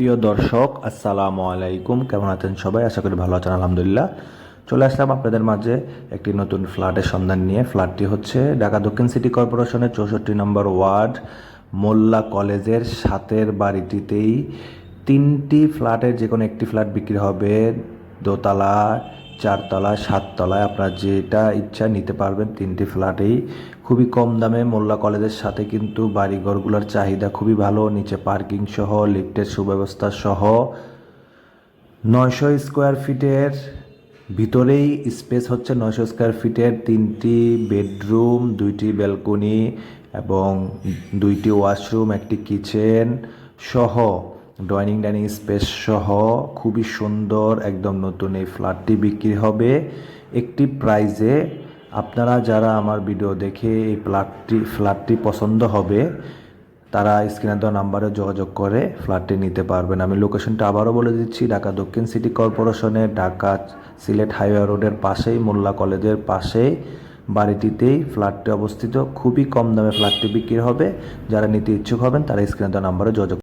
প্রিয় দর্শক, আসসালামু আলাইকুম। কেমন আছেন সবাই? আশা করি ভালো আছেন, আলহামদুলিল্লাহ। চলে আসলাম আপনাদের মাঝে একটি নতুন ফ্ল্যাটের সন্ধান নিয়ে। ফ্ল্যাটটি হচ্ছে ঢাকা দক্ষিণ সিটি কর্পোরেশনের চৌষট্টি নম্বর ওয়ার্ড, মোল্লা কলেজের সাতের বাড়িটিতেই তিনটি ফ্ল্যাটের যে কোনো একটি ফ্ল্যাট বিক্রি হবে। দোতলা চারতলা সাততলায় আপনার যেটা ইচ্ছা নিতে পারবেন তিনটি ফ্ল্যাটেই। খুবই কম দামে মোল্লা কলেজের সাথে কিন্তু বাড়িঘরগুলোর চাহিদা খুবই ভালো। নিচে পার্কিং সহ, লিফটের সুব্যবস্থা সহ। নয়শো স্কোয়ার ফিটের ভিতরেই স্পেস হচ্ছে নয়শো স্কোয়ার ফিটের তিনটি বেডরুম, দুইটি ব্যালকনি এবং দুইটি ওয়াশরুম, একটি কিচেন সহ। ডাইনিং ডাইনিং স্পেস সহ খুবই সুন্দর একদম নতুন এই ফ্ল্যাটটি বিক্রি হবে। একটি প্রাইজে আপনারা যারা আমার ভিডিও দেখে এই ফ্ল্যাটটি ফ্ল্যাটটি পছন্দ হবে, তারা স্ক্রিনে দেওয়া নাম্বারে যোগাযোগ করে ফ্ল্যাটটি নিতে পারবেন। আমি লোকেশনটা আবারও বলে দিচ্ছি, ঢাকা দক্ষিণ সিটি কর্পোরেশনের ঢাকা সিলেট হাইওয়ে রোডের পাশেই, মোল্লা কলেজের পাশেই, বাড়িটিতেই ফ্ল্যাটটি অবস্থিত। খুবই কম দামে ফ্ল্যাটটি বিক্রি হবে। যারা নিতে ইচ্ছুক হবেন, তারা স্ক্রিনে দেওয়া নাম্বারে যোগাযোগ